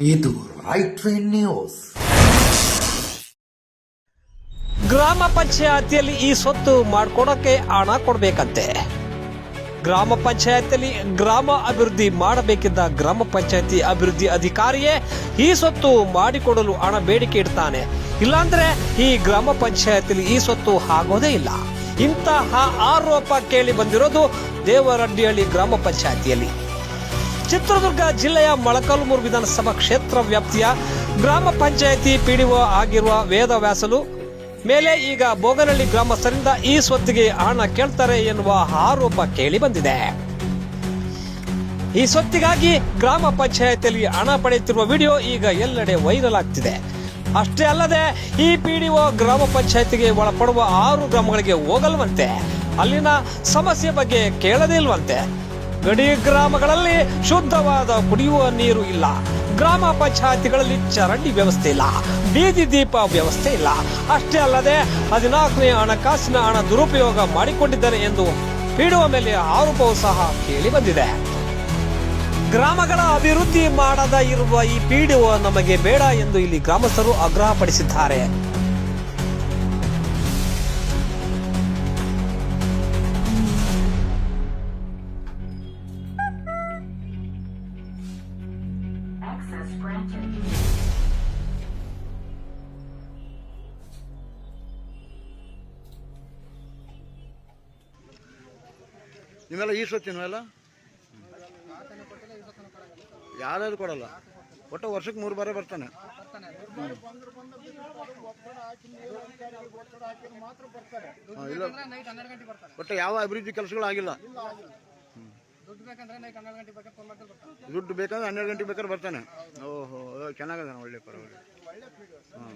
ಇದು right train news. ಗ್ರಾಮ ಪಂಚಾಯತಿಯಲ್ಲಿ ಈ ಸ್ವತ್ತು ಮಾಡ್ಕೊಡಕ್ಕೆ ಹಣ ಕೊಡ್ಬೇಕಂತೆ. ಗ್ರಾಮ ಪಂಚಾಯತಿಯಲ್ಲಿ ಗ್ರಾಮ ಅಭಿವೃದ್ಧಿ ಮಾಡಬೇಕಿದ್ದ ಗ್ರಾಮ ಪಂಚಾಯತಿ ಅಭಿವೃದ್ಧಿ ಅಧಿಕಾರಿಯೇ ಈ ಸ್ವತ್ತು ಮಾಡಿಕೊಡಲು ಹಣ ಬೇಡಿಕೆ ಇಡ್ತಾನೆ. ಇಲ್ಲಾಂದ್ರೆ ಈ ಗ್ರಾಮ ಪಂಚಾಯತಿಯಲ್ಲಿ ಈ ಸ್ವತ್ತು ಆಗೋದೇ ಇಲ್ಲ. ಇಂತಹ ಆರೋಪ ಕೇಳಿ ಬಂದಿರೋದು ದೇವರಡ್ಡಿಹಳ್ಳಿ ಗ್ರಾಮ ಪಂಚಾಯತಿಯಲ್ಲಿ. ಚಿತ್ರದುರ್ಗ ಜಿಲ್ಲೆಯ ಮೊಳಕಾಲ್ಮೂರು ವಿಧಾನಸಭಾ ಕ್ಷೇತ್ರ ವ್ಯಾಪ್ತಿಯ ಗ್ರಾಮ ಪಂಚಾಯಿತಿ ಪಿಡಿಒ ಆಗಿರುವ ವೇದ ವ್ಯಾಸಲು, ಮೇಲೆ ಈಗ ಬೋಗನಹಳ್ಳಿ ಗ್ರಾಮಸ್ಥರಿಂದ ಈ ಸ್ವತ್ತಿಗೆ ಹಣ ಕೇಳ್ತಾರೆ ಎನ್ನುವ ಆರೋಪ ಕೇಳಿ ಬಂದಿದೆ. ಈ ಸ್ವತ್ತಿಗಾಗಿ ಗ್ರಾಮ ಪಂಚಾಯತಿಯಲ್ಲಿ ಹಣ ಪಡೆಯುತ್ತಿರುವ ವಿಡಿಯೋ ಈಗ ಎಲ್ಲೆಡೆ ವೈರಲ್ ಆಗ್ತಿದೆ. ಅಷ್ಟೇ ಅಲ್ಲದೆ ಈ ಪಿಡಿಒ ಗ್ರಾಮ ಪಂಚಾಯತಿಗೆ ಒಳಪಡುವ ಆರು ಗ್ರಾಮಗಳಿಗೆ ಹೋಗಲ್ವಂತೆ. ಅಲ್ಲಿನ ಸಮಸ್ಯೆ ಬಗ್ಗೆ ಕೇಳದೇ ಇಲ್ವಂತೆ. ಗಡಿ ಗ್ರಾಮಗಳಲ್ಲಿ ಶುದ್ಧವಾದ ಕುಡಿಯುವ ನೀರು ಇಲ್ಲ. ಗ್ರಾಮ ಪಂಚಾಯತಿಗಳಲ್ಲಿ ಚರಂಡಿ ವ್ಯವಸ್ಥೆ ಇಲ್ಲ. ಬೀದಿ ದೀಪ ವ್ಯವಸ್ಥೆ ಇಲ್ಲ. ಅಷ್ಟೇ ಅಲ್ಲದೆ ಹದಿನಾಲ್ಕನೇ ಹಣಕಾಸಿನ ಹಣ ದುರುಪಯೋಗ ಮಾಡಿಕೊಂಡಿದ್ದಾರೆ ಎಂದು ಪೀಡುವ ಮೇಲೆ ಆರೋಪವು ಸಹ ಕೇಳಿ ಬಂದಿದೆ. ಗ್ರಾಮಗಳ ಅಭಿವೃದ್ಧಿ ಮಾಡದ ಇರುವ ಈ ಪೀಡುವ ನಮಗೆ ಬೇಡ ಎಂದು ಇಲ್ಲಿ ಗ್ರಾಮಸ್ಥರು ಆಗ್ರಹಪಡಿಸಿದ್ದಾರೆ. Access ಈ ನೀವೆಲ್ಲ ಯಾರ್ಯಾರು ಕೊಡಲ್ಲ? ಒಟ್ಟು ವರ್ಷಕ್ಕೆ ಮೂರು ಬಾರಿ ಬರ್ತಾನೆ. ಒಟ್ಟು ಯಾವ ಅಭಿವೃದ್ಧಿ ಕೆಲಸಗಳು ಆಗಿಲ್ಲ ದುಡ್ಡು ಬೇಕಂದ್ರೆ ಹನ್ನೆರಡು ಗಂಟೆ ಬೇಕಾದ್ರೆ ಬರ್ತಾನೆ. ಓಹೋ ಚೆನ್ನಾಗದ ಒಳ್ಳೆ ಪರವಾಗಿಲ್ಲ. ಹಾಂ